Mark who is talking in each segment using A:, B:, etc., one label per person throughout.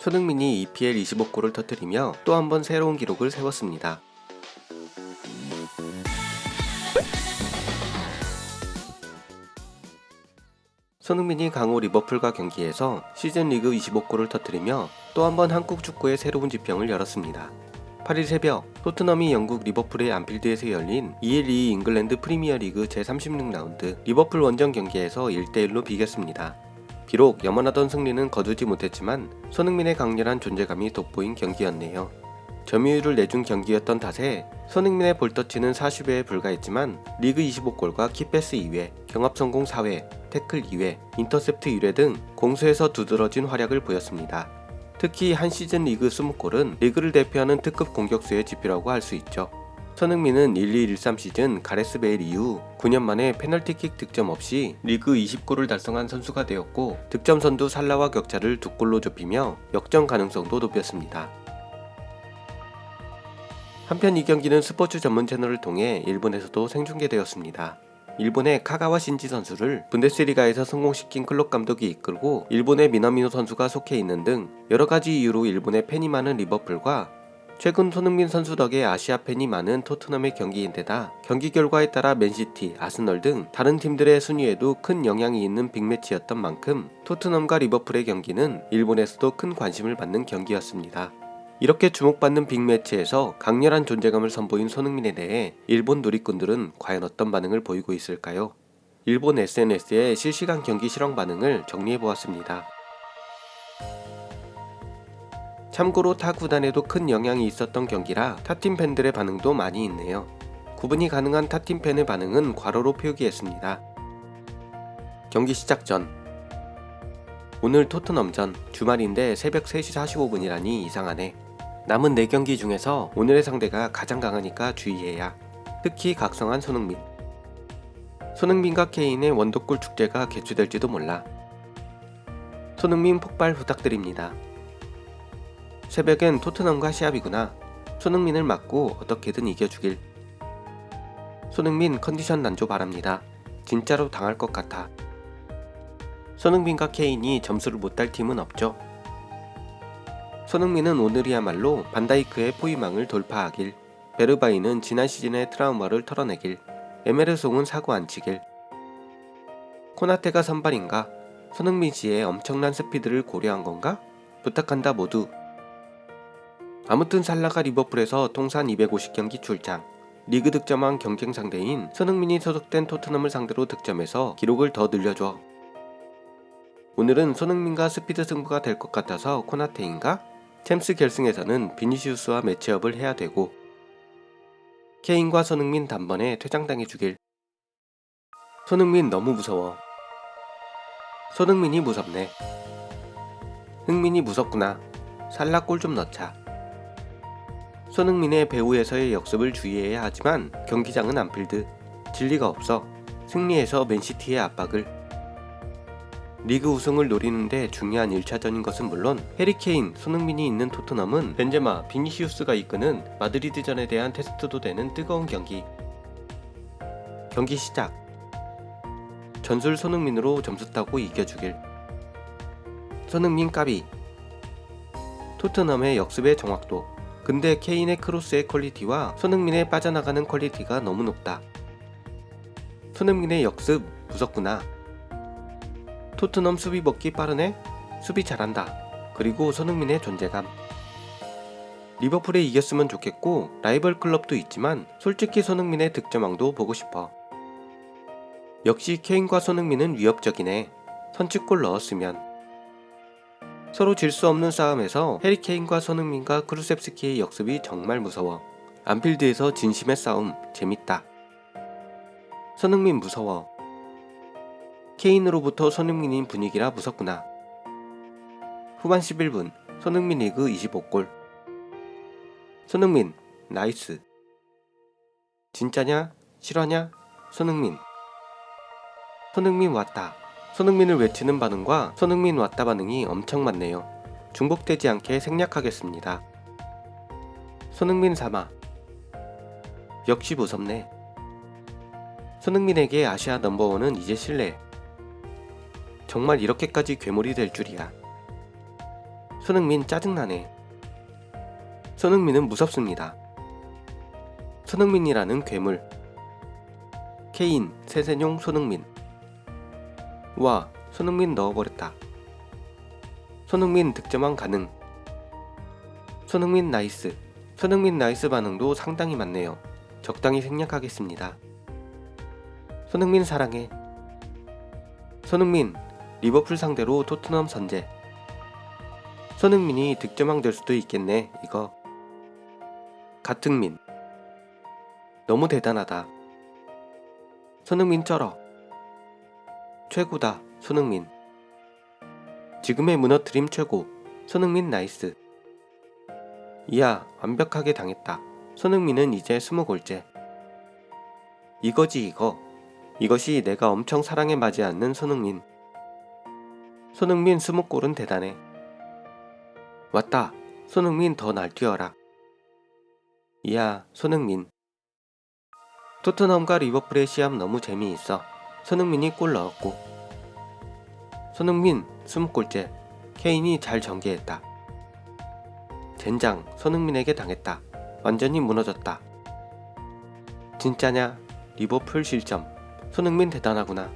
A: 손흥민이 EPL 25골을 터뜨리며 또 한 번 새로운 기록을 세웠습니다. 손흥민이 강호 리버풀과 경기에서 시즌 리그 25골을 터뜨리며 또 한 번 한국 축구의 새로운 지평을 열었습니다. 8일 새벽 토트넘이 영국 리버풀의 안필드에서 열린 212 잉글랜드 프리미어리그 제36라운드 리버풀 원정 경기에서 1대1로 비겼습니다. 비록 염원하던 승리는 거두지 못했지만 손흥민의 강렬한 존재감이 돋보인 경기였네요. 점유율을 내준 경기였던 탓에 손흥민의 볼터치는 40회에 불과했지만 리그 25골과 키패스 2회, 경합 성공 4회, 태클 2회, 인터셉트 1회 등 공수에서 두드러진 활약을 보였습니다. 특히 한 시즌 리그 20골은 리그를 대표하는 특급 공격수의 지표라고 할 수 있죠. 손흥민은 1213 시즌 가레스 베일 이후 9년 만에 페널티킥 득점 없이 리그 20골을 달성한 선수가 되었고 득점 선두 살라와 격차를 두 골로 좁히며 역전 가능성도 높였습니다. 한편 이 경기는 스포츠 전문 채널을 통해 일본에서도 생중계되었습니다. 일본의 카가와 신지 선수를 분데스리가에서 성공시킨 클럽 감독이 이끌고 일본의 미나미노 선수가 속해 있는 등 여러 가지 이유로 일본의 팬이 많은 리버풀과 최근 손흥민 선수 덕에 아시아 팬이 많은 토트넘의 경기인데다 경기 결과에 따라 맨시티, 아스널 등 다른 팀들의 순위에도 큰 영향이 있는 빅매치였던 만큼 토트넘과 리버풀의 경기는 일본에서도 큰 관심을 받는 경기였습니다. 이렇게 주목받는 빅매치에서 강렬한 존재감을 선보인 손흥민에 대해 일본 누리꾼들은 과연 어떤 반응을 보이고 있을까요? 일본 SNS의 실시간 경기 실황 반응을 정리해 보았습니다. 참고로 타 구단에도 큰 영향이 있었던 경기라 타팀 팬들의 반응도 많이 있네요. 구분이 가능한 타팀 팬의 반응은 괄호로 표기했습니다. 경기 시작 전 오늘 토트넘전 주말인데 새벽 3시 45분이라니 이상하네. 남은 4경기 중에서 오늘의 상대가 가장 강하니까 주의해야. 특히 각성한 손흥민. 손흥민과 케인의 원더골 축제가 개최될지도 몰라. 손흥민 폭발 부탁드립니다. 새벽엔 토트넘과 시합이구나. 손흥민을 맞고 어떻게든 이겨주길. 손흥민 컨디션 난조 바랍니다. 진짜로 당할 것 같아. 손흥민과 케인이 점수를 못 딸 팀은 없죠. 손흥민은 오늘이야말로 반다이크의 포위망을 돌파하길, 베르바이는 지난 시즌의 트라우마를 털어내길, 에메르송은 사고 안 치길. 코나테가 선발인가? 손흥민 씨의 엄청난 스피드를 고려한 건가? 부탁한다 모두. 아무튼 살라가 리버풀에서 통산 250경기 출장. 리그 득점왕 경쟁 상대인 손흥민이 소속된 토트넘을 상대로 득점해서 기록을 더 늘려줘. 오늘은 손흥민과 스피드 승부가 될 것 같아서 코나테인가? 챔스 결승에서는 비니시우스와 매치업을 해야 되고 케인과 손흥민 단번에 퇴장당해 주길. 손흥민 너무 무서워. 손흥민이 무섭네. 흥민이 무섭구나. 살라 골 좀 넣자. 손흥민의 배우에서의 역습을 주의해야 하지만 경기장은 안필드. 진리가 없어. 승리해서 맨시티의 압박을. 리그 우승을 노리는데 중요한 1차전인 것은 물론 해리케인, 손흥민이 있는 토트넘은 벤제마, 비니시우스가 이끄는 마드리드전에 대한 테스트도 되는 뜨거운 경기. 경기 시작. 전술 손흥민으로 점수 따고 이겨주길. 손흥민 까비. 토트넘의 역습의 정확도. 근데 케인의 크로스의 퀄리티와 손흥민의 빠져나가는 퀄리티가 너무 높다. 손흥민의 역습 무섭구나. 토트넘 수비 먹기 빠르네? 수비 잘한다. 그리고 손흥민의 존재감. 리버풀에 이겼으면 좋겠고 라이벌 클럽도 있지만 솔직히 손흥민의 득점왕도 보고 싶어. 역시 케인과 손흥민은 위협적이네. 선취골 넣었으면. 서로 질 수 없는 싸움에서 해리 케인과 손흥민과 크루셉스키의 역습이 정말 무서워. 안필드에서 진심의 싸움 재밌다. 손흥민 무서워. 케인으로부터 손흥민인 분위기라 무섭구나. 후반 11분 손흥민 리그 25골 손흥민 나이스 진짜냐 실화냐 손흥민 손흥민 왔다 손흥민을 외치는 반응과 손흥민 왔다 반응이 엄청 많네요 중복되지 않게 생략하겠습니다 손흥민 사마 역시 무섭네 손흥민에게 아시아 넘버원은 이제 실례 정말 이렇게까지 괴물이 될 줄이야. 손흥민 짜증나네. 손흥민은 무섭습니다. 손흥민이라는 괴물. 케인, 세세뇽, 손흥민. 와, 손흥민 넣어버렸다. 손흥민 득점왕 가능. 손흥민 나이스. 손흥민 나이스 반응도 상당히 많네요. 적당히 생략하겠습니다. 손흥민 사랑해. 손흥민 리버풀 상대로 토트넘 선제. 손흥민이 득점왕 될 수도 있겠네. 이거. 가특민. 너무 대단하다. 손흥민 쩔어. 최고다. 손흥민. 지금의 무너트림 최고. 손흥민 나이스. 이야, 완벽하게 당했다. 손흥민은 이제 20골째. 이거지 이거. 이것이 내가 엄청 사랑에 맞지 않는 손흥민. 손흥민 20골은 대단해. 왔다. 손흥민 더 날뛰어라. 이야, 손흥민. 토트넘과 리버풀의 시합 너무 재미있어. 손흥민이 골 넣었고. 손흥민 20골째. 케인이 잘 전개했다. 젠장, 손흥민에게 당했다. 완전히 무너졌다. 진짜냐? 리버풀 실점. 손흥민 대단하구나.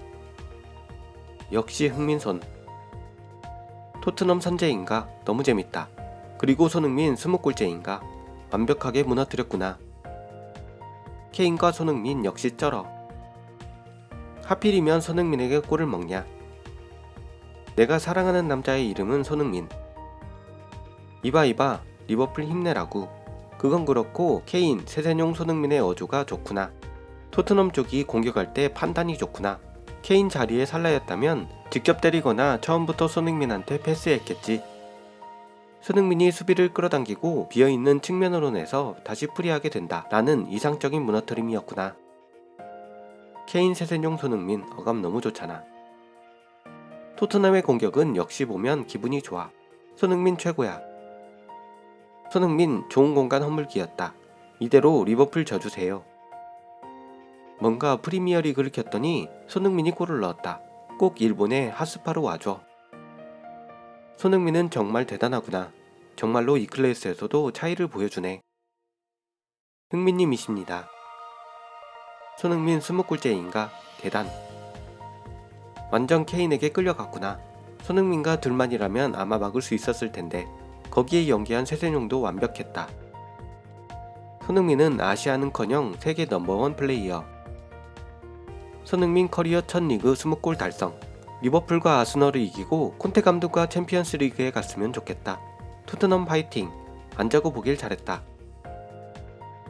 A: 역시 흥민손. 토트넘 선제인가? 너무 재밌다. 그리고 손흥민 20골째인가? 완벽하게 무너뜨렸구나. 케인과 손흥민 역시 쩔어. 하필이면 손흥민에게 골을 먹냐? 내가 사랑하는 남자의 이름은 손흥민. 이봐 이봐 리버풀 힘내라고. 그건 그렇고 케인, 세세뇽, 손흥민의 어조가 좋구나. 토트넘 쪽이 공격할 때 판단이 좋구나. 케인 자리에 살라였다면 직접 때리거나 처음부터 손흥민한테 패스했겠지. 손흥민이 수비를 끌어당기고 비어있는 측면으로 내서 다시 프리하게 된다. 라는 이상적인 무너뜨림이었구나. 케인, 세세뇽, 손흥민 어감 너무 좋잖아. 토트넘의 공격은 역시 보면 기분이 좋아. 손흥민 최고야. 손흥민 좋은 공간 허물기였다. 이대로 리버풀 져주세요. 뭔가 프리미어리그를 켰더니 손흥민이 골을 넣었다. 꼭 일본에 하스파로 와줘. 손흥민은 정말 대단하구나. 정말로 이 클래스에서도 차이를 보여주네. 흥민님이십니다. 손흥민 20골째인가? 대단. 완전 케인에게 끌려갔구나. 손흥민과 둘만이라면 아마 막을 수 있었을 텐데 거기에 연기한 세세뇽도 완벽했다. 손흥민은 아시아는커녕 세계 넘버원 플레이어. 손흥민 커리어 첫 리그 20골 달성. 리버풀과 아스널을 이기고 콘테 감독과 챔피언스 리그에 갔으면 좋겠다. 토트넘 파이팅. 안 자고 보길 잘했다.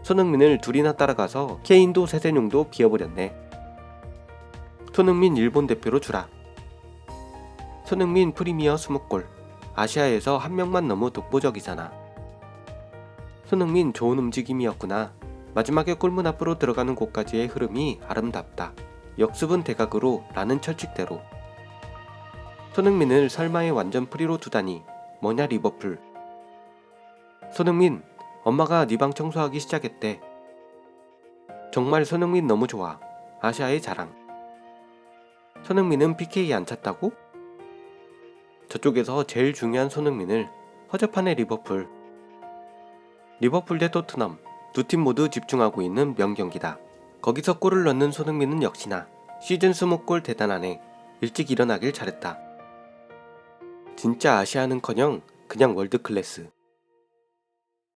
A: 손흥민을 둘이나 따라가서 케인도 세세뇽도 비워버렸네. 손흥민 일본 대표로 주라. 손흥민 프리미어 20골. 아시아에서 한 명만 너무 독보적이잖아. 손흥민 좋은 움직임이었구나. 마지막에 골문 앞으로 들어가는 곳까지의 흐름이 아름답다. 역습은 대각으로 라는 철칙대로. 손흥민을 설마에 완전 프리로 두다니 뭐냐 리버풀. 손흥민 엄마가 네 방 청소하기 시작했대. 정말 손흥민 너무 좋아. 아시아의 자랑. 손흥민은 PK 안 찼다고? 저쪽에서 제일 중요한 손흥민을 허접한의 리버풀. 리버풀 대 토트넘 두 팀 모두 집중하고 있는 명경기다. 거기서 골을 넣는 손흥민은 역시나 시즌 20골 대단하네. 일찍 일어나길 잘했다. 진짜 아시아는커녕 그냥 월드 클래스.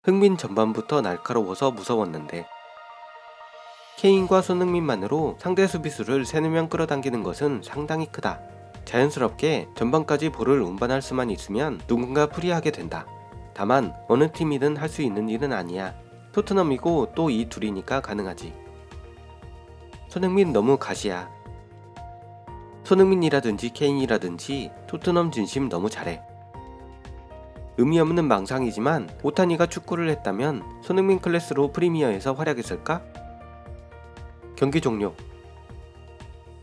A: 흥민 전반부터 날카로워서 무서웠는데 케인과 손흥민만으로 상대 수비수를 3, 4명 끌어당기는 것은 상당히 크다. 자연스럽게 전반까지 볼을 운반할 수만 있으면 누군가 프리하게 된다. 다만 어느 팀이든 할 수 있는 일은 아니야. 토트넘이고 또 이 둘이니까 가능하지. 손흥민 너무 가시야. 손흥민이라든지 케인이라든지 토트넘 진심 너무 잘해. 의미 없는 망상이지만 오타니가 축구를 했다면 손흥민 클래스로 프리미어에서 활약했을까? 경기 종료.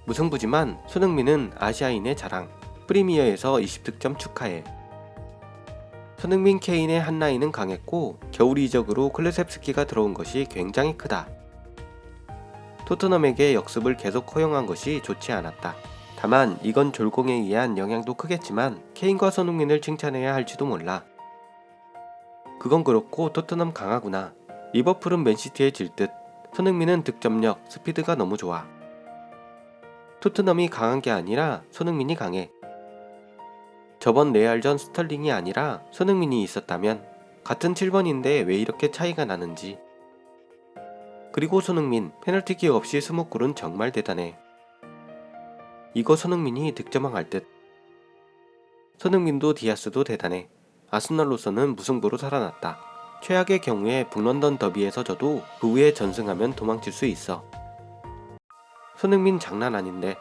A: 무승부지만 손흥민은 아시아인의 자랑. 프리미어에서 20득점 축하해. 손흥민 케인의 한 라인은 강했고 겨울 이적으로 클레셉스키가 들어온 것이 굉장히 크다. 토트넘에게 역습을 계속 허용한 것이 좋지 않았다. 다만 이건 졸공에 의한 영향도 크겠지만 케인과 손흥민을 칭찬해야 할지도 몰라. 그건 그렇고 토트넘 강하구나. 리버풀은 맨시티에 질 듯. 손흥민은 득점력, 스피드가 너무 좋아. 토트넘이 강한 게 아니라 손흥민이 강해. 저번 레알전 스털링이 아니라 손흥민이 있었다면 같은 7번인데 왜 이렇게 차이가 나는지. 그리고 손흥민 페널티킥 없이 20골은 정말 대단해. 이거 손흥민이 득점왕할 듯. 손흥민도 디아스도 대단해. 아스널로서는 무승부로 살아났다. 최악의 경우에 북런던 더비에서 져도 그 후에 전승하면 도망칠 수 있어. 손흥민 장난 아닌데.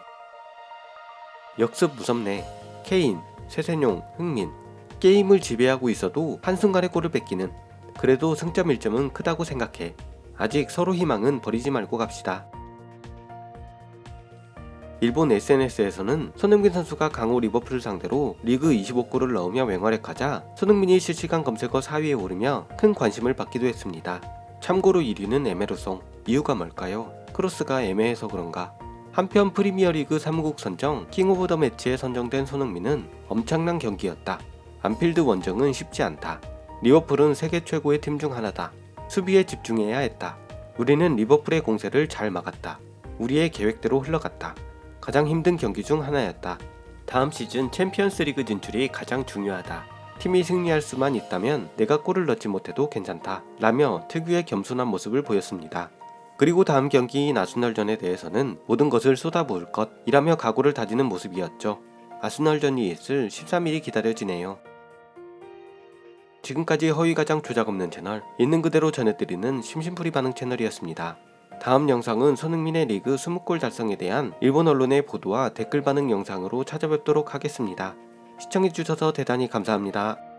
A: 역습 무섭네. 케인, 세세뇽, 흥민. 게임을 지배하고 있어도 한순간에 골을 뺏기는. 그래도 승점 1점은 크다고 생각해. 아직 서로 희망은 버리지 말고 갑시다. 일본 SNS에서는 손흥민 선수가 강호 리버풀을 상대로 리그 25골을 넣으며 맹활약하자 손흥민이 실시간 검색어 4위에 오르며 큰 관심을 받기도 했습니다. 참고로 1위는 에메르송. 이유가 뭘까요? 크로스가 애매해서 그런가? 한편 프리미어리그 사무국 선정 킹 오브 더 매치에 선정된 손흥민은 엄청난 경기였다. 안필드 원정은 쉽지 않다. 리버풀은 세계 최고의 팀 중 하나다. 수비에 집중해야 했다. 우리는 리버풀의 공세를 잘 막았다. 우리의 계획대로 흘러갔다. 가장 힘든 경기 중 하나였다. 다음 시즌 챔피언스 리그 진출이 가장 중요하다. 팀이 승리할 수만 있다면 내가 골을 넣지 못해도 괜찮다. 라며 특유의 겸손한 모습을 보였습니다. 그리고 다음 경기인 아스널전에 대해서는 모든 것을 쏟아부을 것이라며 각오를 다지는 모습이었죠. 아스널전이 있을 13일이 기다려지네요. 지금까지 허위가장 조작 없는 채널, 있는 그대로 전해드리는 심심풀이 반응 채널이었습니다. 다음 영상은 손흥민의 리그 20골 달성에 대한 일본 언론의 보도와 댓글 반응 영상으로 찾아뵙도록 하겠습니다. 시청해주셔서 대단히 감사합니다.